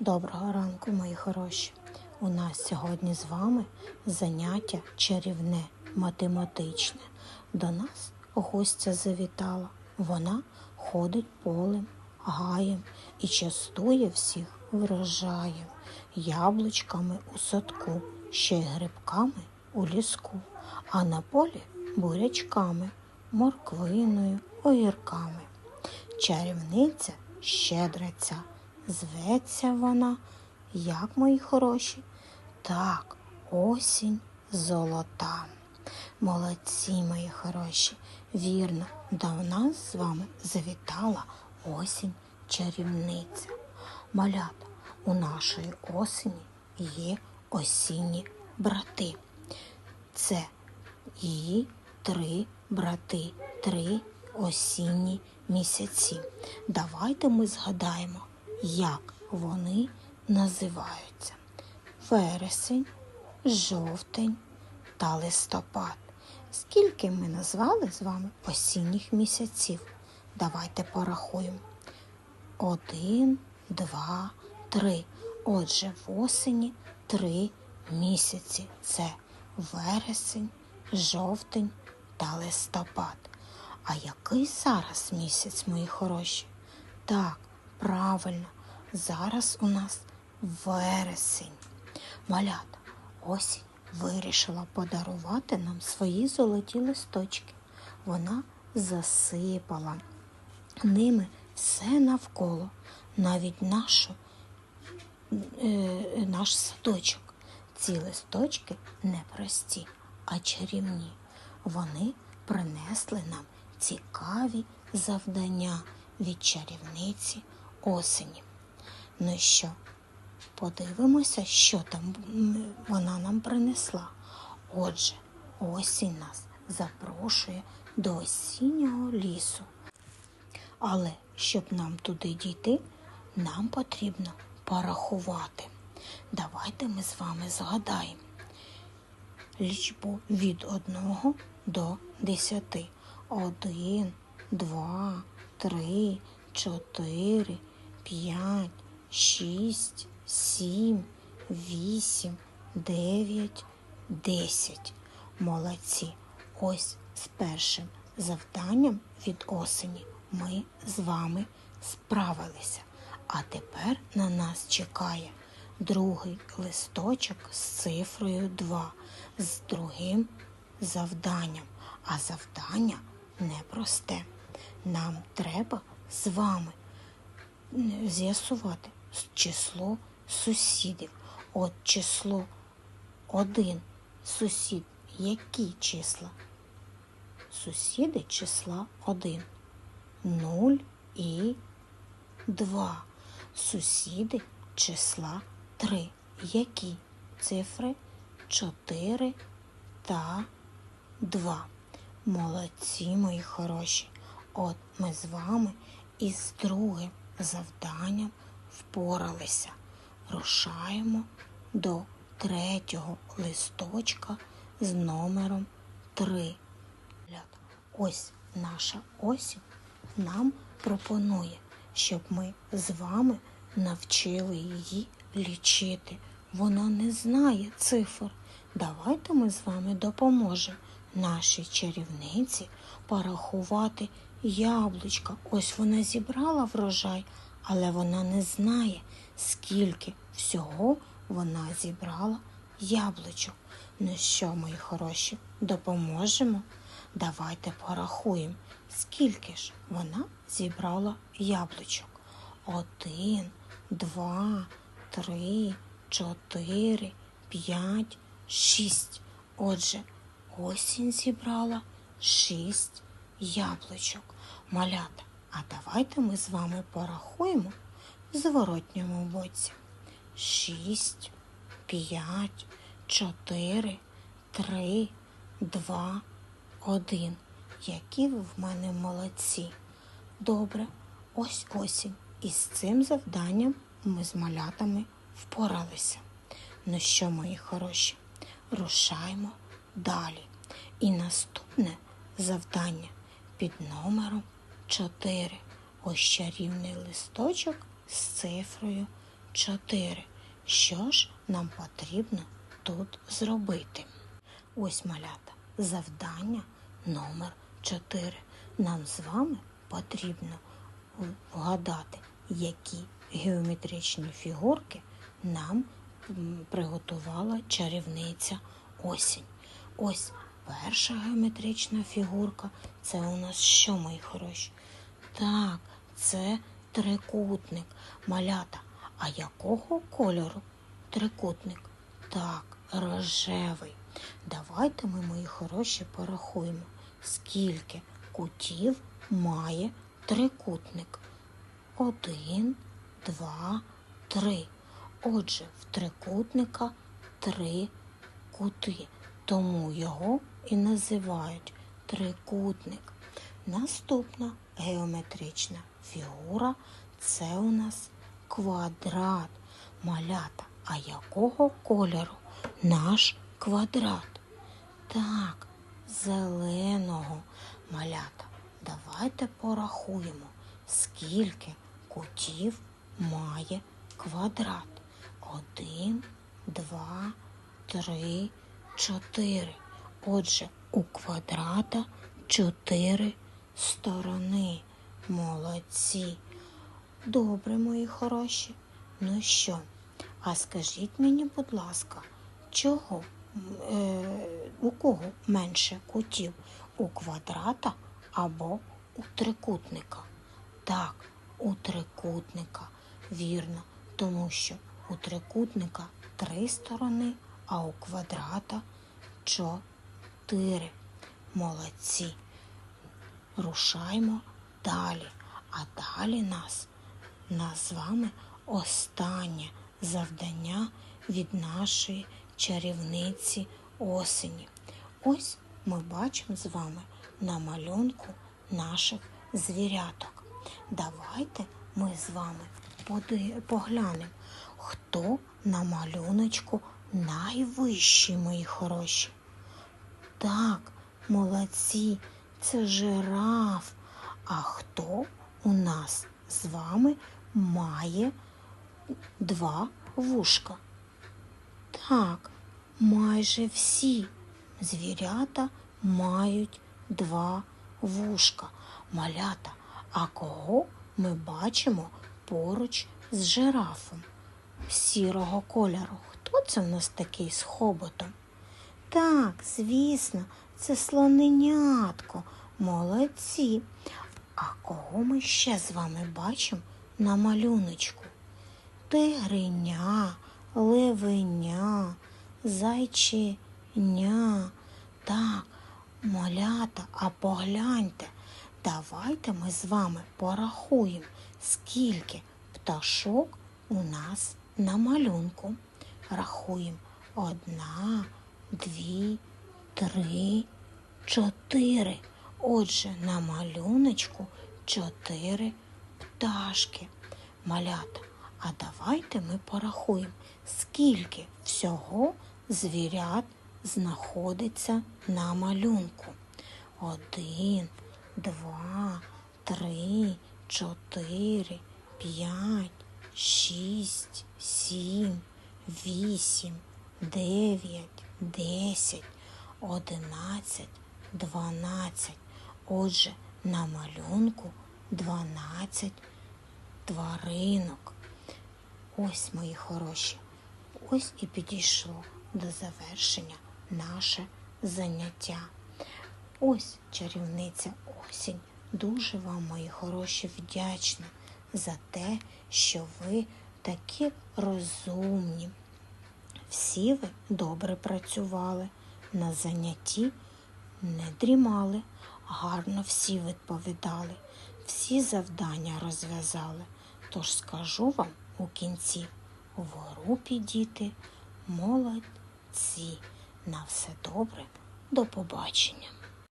Доброго ранку, мої хороші. У нас сьогодні з вами заняття чарівне, математичне. До нас гостя завітала. Вона ходить полем, гаєм і частує всіх врожаєм, яблучками у садку, ще й грибками у ліску, а на полі бурячками, морквиною, огірками. Чарівниця щедриця. Зветься вона, як мої хороші, так, осінь золота. Молодці, мої хороші, вірно, до нас з вами завітала осінь чарівниця. Малята, у нашої осені є осінні брати. Це її три брати, три осінні місяці. Давайте ми згадаємо, як вони називаються. Вересень, жовтень та листопад. Скільки ми назвали з вами осінніх місяців? Давайте порахуємо. Один, два, три. Отже, в осені три місяці. Це вересень, жовтень та листопад. А який зараз місяць, мої хороші? Так, правильно, зараз у нас вересень. Малята, осінь вирішила подарувати нам свої золоті листочки. Вона засипала ними все навколо, навіть нашу, е, наш садочок. Ці листочки не прості, а чарівні. Вони принесли нам цікаві завдання від чарівниці осені. Ну що, подивимося, що там вона нам принесла. Отже, осінь нас запрошує до осіннього лісу. Але щоб нам туди дійти, нам потрібно порахувати. Давайте ми з вами згадаємо лічбу від 1 до 10. 1, 2, 3, 4, 5, 6, 7, 8, 9, 10. Молодці. Ось з першим завданням від осені ми з вами справилися. А тепер на нас чекає другий листочок з цифрою 2, з другим завданням. А завдання непросте. Нам треба з вами з'ясувати число сусідів. От число 1 сусід. Які числа? Сусіди числа 1. 0 і 2. Сусіди числа 3. Які цифри 4 та 2. Молодці, мої хороші. От ми з вами із другим завданням впоралися. Рушаємо до третього листочка з номером 3. Ось наша осінь нам пропонує, щоб ми з вами навчили її лічити. Вона не знає цифр. Давайте ми з вами допоможемо нашій чарівниці порахувати яблучка. Ось вона зібрала врожай, але вона не знає, скільки всього вона зібрала яблучок. Ну що, мої хороші, допоможемо? Давайте порахуємо, скільки ж вона зібрала яблучок. Один, два, три, чотири, п'ять, шість. Отже, осінь зібрала шість яблучок. Малята, а давайте ми з вами порахуємо в зворотньому боці. Шість, п'ять, чотири, три, два, один. Які ви в мене молодці. Добре, ось осінь. І з цим завданням ми з малятами впоралися. Ну що, мої хороші, рушаємо далі. І наступне завдання під номером 4. Ось чарівний листочок з цифрою 4. Що ж нам потрібно тут зробити? Ось малята. Завдання номер 4. Нам з вами потрібно вгадати, які геометричні фігурки нам приготувала чарівниця осінь. Ось перша геометрична фігурка. Це у нас що, мої хороші? Так, це трикутник. Малята. А якого кольору трикутник? Так, рожевий. Давайте ми, мої хороші, порахуємо, скільки кутів має трикутник. Один, два, три. Отже, в трикутника три кути, тому його і називають трикутник. Наступна геометрична фігура це у нас квадрат. Малята. А якого кольору наш квадрат? Так, зеленого малята. Давайте порахуємо, скільки кутів має квадрат. Один, два, три, чотири. Отже, у квадрата чотири сторони. Молодці. Добре, мої хороші. Ну що? А скажіть мені, будь ласка, чого? Е, у кого менше кутів? У квадрата або у трикутника? Так, у трикутника, вірно, тому що у трикутника три сторони, а у квадрата чотири. Молодці. Рушаймо далі. А далі нас, нас з вами останнє завдання від нашої чарівниці осені. Ось ми бачимо з вами на малюнку наших звіряток. Давайте ми з вами поглянемо, хто на малюночку найвищий, мої хороші. Так, молодці, це жираф. А хто у нас з вами має два вушка? Так, майже всі звірята мають два вушка. Малята, а кого ми бачимо поруч з жирафом сірого кольору? Хто це в нас такий з хоботом? Так, звісно, це слоненятко. Молодці. А кого ми ще з вами бачимо на малюночку? Тигриня, левеня, зайчиня. Так, малята, а погляньте, давайте ми з вами порахуємо, скільки пташок у нас на малюнку. Рахуємо одна, дві, три, чотири. Отже, на малюночку чотири пташки. Малята, а давайте ми порахуємо, скільки всього звірят знаходиться на малюнку. Один, два, три, чотири, п'ять, шість, сім, вісім, дев'ять, десять, одинадцять, дванадцять. Отже, на малюнку дванадцять тваринок. Ось, мої хороші, ось і підійшло до завершення наше заняття. Ось чарівниця осінь. Дуже вам, мої хороші, вдячна за те, що ви такі розумні. Всі ви добре працювали, на занятті не дрімали, гарно всі відповідали, всі завдання розв'язали. Тож скажу вам у кінці в групі діти молодці. На все добре, до побачення.